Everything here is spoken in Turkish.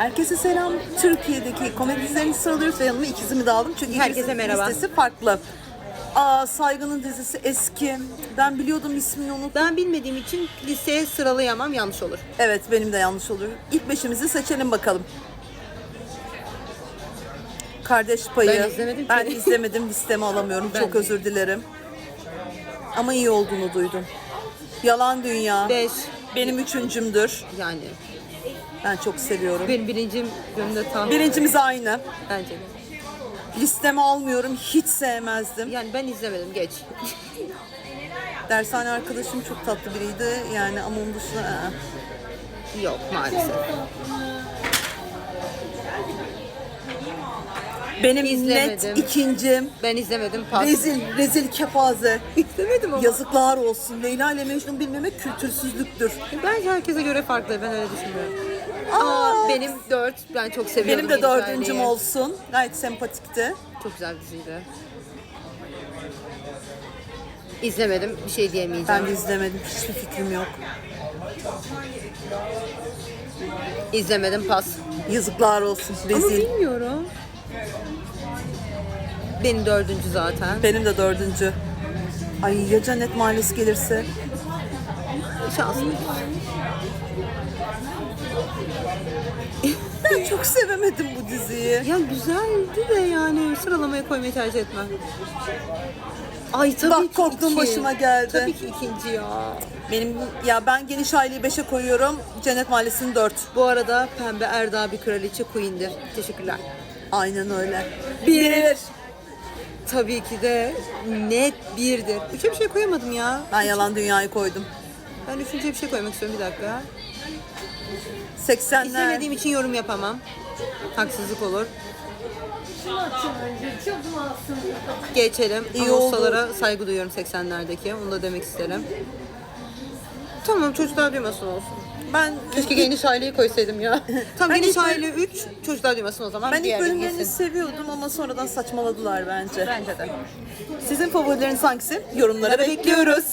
Herkese selam. Türkiye'deki komedi dizilerini sıralıyoruz ve yanıma ikizimi de aldım. Çünkü Herkese merhaba. listesi farklı. Aa, Saygı'nın dizisi eski. Ben biliyordum ismini unuttum. Ben bilmediğim için listeye sıralayamam yanlış olur. Evet benim de yanlış olur. İlk beşimizi seçelim bakalım. Kardeş payı. Ben izlemedim ki. Ben izlemedim listeme alamıyorum. Ben Çok de. özür dilerim. Ama iyi olduğunu duydum. Yalan Dünya. 5 Benim üçüncümdür. yani. Ben çok seviyorum. Benim birincim önümde tam. Birincimiz aynı. Bence de. Listeme almıyorum. Hiç sevmezdim. Yani ben izlemedim geç. Dershane arkadaşım çok tatlı biriydi. Yani ama onun dışında aa. Yok maalesef. Benim İzlemedim. net ikincim. Ben izlemedim pas. Rezil, rezil kepaze. İzlemedim ama. Yazıklar olsun. Leyla ile Mecnun bilmemek kültürsüzlüktür. Bence herkese göre farklı ben öyle düşünmüyorum. Ama benim 4 ben çok seviyordum. Benim de Yeni dördüncüm Şahine'yi. olsun. Gayet sempatikti. Çok güzel bir diziydi. İzlemedim bir şey diyemeyeceğim. Ben de izlemedim. Hiçbir fikrim yok. İzlemedim pas. Yazıklar olsun. Ama Rezil. bilmiyorum. Benim dördüncü zaten. Benim de dördüncü. Ay ya Cennet Mahallesi gelirse? Şanslı. Ben çok sevemedim bu diziyi. Ya güzeldi de yani sıralamaya koymayı tercih etmem. Ay tabii Bak, ki korktuğum iki. başıma geldi. Tabii ki ikinci ya. Benim ya ben geniş aileyi 5'e koyuyorum. Cennet Mahallesi'ni 4. Bu arada Pembe Erda bir kraliçe queen'dir. Teşekkürler. Aynen öyle. Bir. Tabii ki de net birdir. Üçe bir şey koyamadım ya. Ben yalan dünyayı koydum. Ben üçüncüye bir şey koymak istiyorum bir dakika. 80'ler. İzlemediğim için yorum yapamam. Haksızlık olur. Geçelim. İyi İyi oldu. ustalara saygı duyuyorum 80'lerdeki. Onu da demek isterim. Tamam çocuklar duymasın olsun. Ben Keşke geniş aileyi koysaydım ya. Tam Ben geniş ilk aile 3, çocuklar duymasın o zaman. ben ilk Diğerleri bölümlerini seviyordum ama sonradan saçmaladılar bence. Bence de. Sizin favorileriniz hangisi? Yorumlara bekliyoruz.